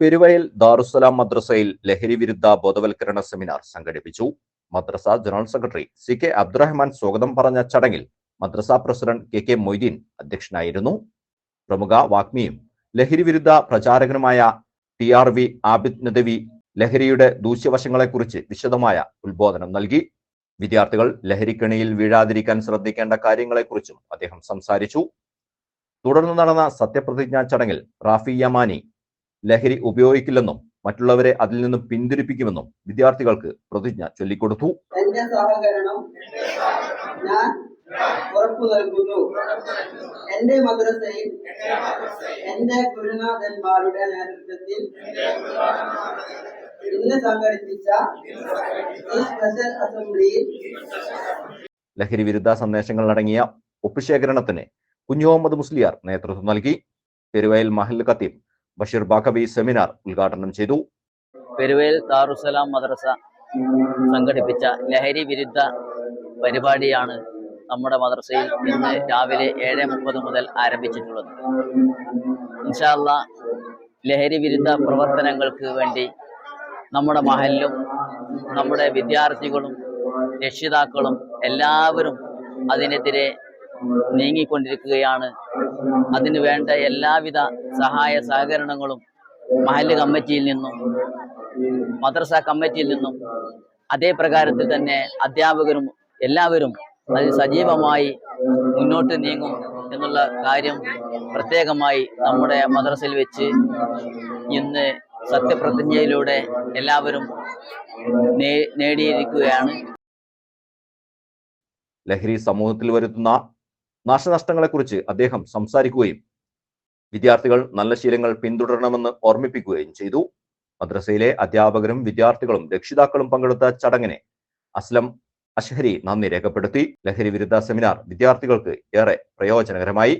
പെരുവയൽ ദാറുസലാം മദ്രസയിൽ ലഹരി വിരുദ്ധ ബോധവൽക്കരണ സെമിനാർ സംഘടിപ്പിച്ചു. മദ്രസ general secretary C K Abdurahman സ്വാഗതം പറഞ്ഞ ചടങ്ങിൽ മദ്രസ പ്രസിഡന്റ് കെ കെ മൊയ്തീൻ അധ്യക്ഷനായിരുന്നു. പ്രമുഖ വാഗ്മിയും ലഹരി വിരുദ്ധ പ്രചാരകനുമായ T R V Abid Nadvi ലഹരിയുടെ ദൂഷ്യവശങ്ങളെക്കുറിച്ച് വിശദമായ ഉത്ബോധനം നൽകി. വിദ്യാർത്ഥികൾ ലഹരിക്കണിയിൽ വീഴാതിരിക്കാൻ ശ്രദ്ധിക്കേണ്ട കാര്യങ്ങളെക്കുറിച്ചും അദ്ദേഹം സംസാരിച്ചു. തുടർന്ന് നടന്ന സത്യപ്രതിജ്ഞാ ചടങ്ങിൽ റാഫി യമാനി ലഹരി ഉപയോഗിക്കില്ലെന്നും മറ്റുള്ളവരെ അതിൽ നിന്നും പിന്തിരിപ്പിക്കുമെന്നും വിദ്യാർത്ഥികൾക്ക് പ്രതിജ്ഞ ചൊല്ലിക്കൊടുത്തു. എന്റെ സഹകരണം ഞാൻ ഉറപ്പു നൽകുന്നു. എന്റെ മദ്രസയിൽ എന്റെ ഗുരുനാഥന്മാരുടെ നേതൃത്വത്തിൽ ഇന്ന് സംഘടിപ്പിച്ച ഈ സ്പെഷ്യൽ അസംബ്ലിയിൽ ലഹരി വിരുദ്ധ സന്ദേശങ്ങൾ അടങ്ങിയ ഒപ്പുശേഖരണത്തിന് കുഞ്ഞു മുഹമ്മദ് മുസ്ലിയാർ നേതൃത്വം നൽകി. പെരുവയൽ മഹൽ ഖത്തീബ് ബഷീർ ബാക്കബി സെമിനാർ ഉദ്ഘാടനം ചെയ്തു. പെരുവേൽ ദാറുസലാം മദ്രസ സംഘടിപ്പിച്ച ലഹരി വിരുദ്ധ പരിപാടിയാണ് നമ്മുടെ മദ്രസയിൽ ഇന്ന് രാവിലെ ഏഴ് മുപ്പത് മുതൽ ആരംഭിച്ചിട്ടുള്ളത്. ഇൻഷാല്ല ലഹരി വിരുദ്ധ പ്രവർത്തനങ്ങൾക്ക് വേണ്ടി നമ്മുടെ മഹലിലും നമ്മുടെ വിദ്യാർത്ഥികളും രക്ഷിതാക്കളും എല്ലാവരും അതിനെതിരെ നീങ്ങിക്കൊണ്ടിരിക്കുകയാണ് അതിനു വേണ്ട എല്ലാവിധ സഹായ സഹകരണങ്ങളും മഹല്ല് കമ്മിറ്റിയിൽ നിന്നും മദ്രസ കമ്മിറ്റിയിൽ നിന്നും അതേ പ്രകാരത്തിൽ തന്നെ അധ്യാപകരും എല്ലാവരും അതിൽ സജീവമായി മുന്നോട്ട് നീങ്ങും എന്നുള്ള കാര്യം പ്രത്യേകമായി നമ്മുടെ മദ്രസയിൽ വെച്ച് ഇന്ന് സത്യപ്രതിജ്ഞയിലൂടെ എല്ലാവരും നേടിയിരിക്കുകയാണ്. ലഹരി സമൂഹത്തിൽ വരുത്തുന്ന നാശനഷ്ടങ്ങളെക്കുറിച്ച് അദ്ദേഹം സംസാരിക്കുകയും വിദ്യാർത്ഥികൾ നല്ല ശീലങ്ങൾ പിന്തുടരണമെന്ന് ഓർമ്മിപ്പിക്കുകയും ചെയ്തു. മദ്രസയിലെ അധ്യാപകരും വിദ്യാർത്ഥികളും രക്ഷിതാക്കളും പങ്കെടുത്ത ചടങ്ങിനെ അസ്ലം അഷ്ഹരി നന്ദി രേഖപ്പെടുത്തി. ലഹരി വിരുദ്ധ സെമിനാർ വിദ്യാർത്ഥികൾക്ക് ഏറെ പ്രയോജനകരമായി.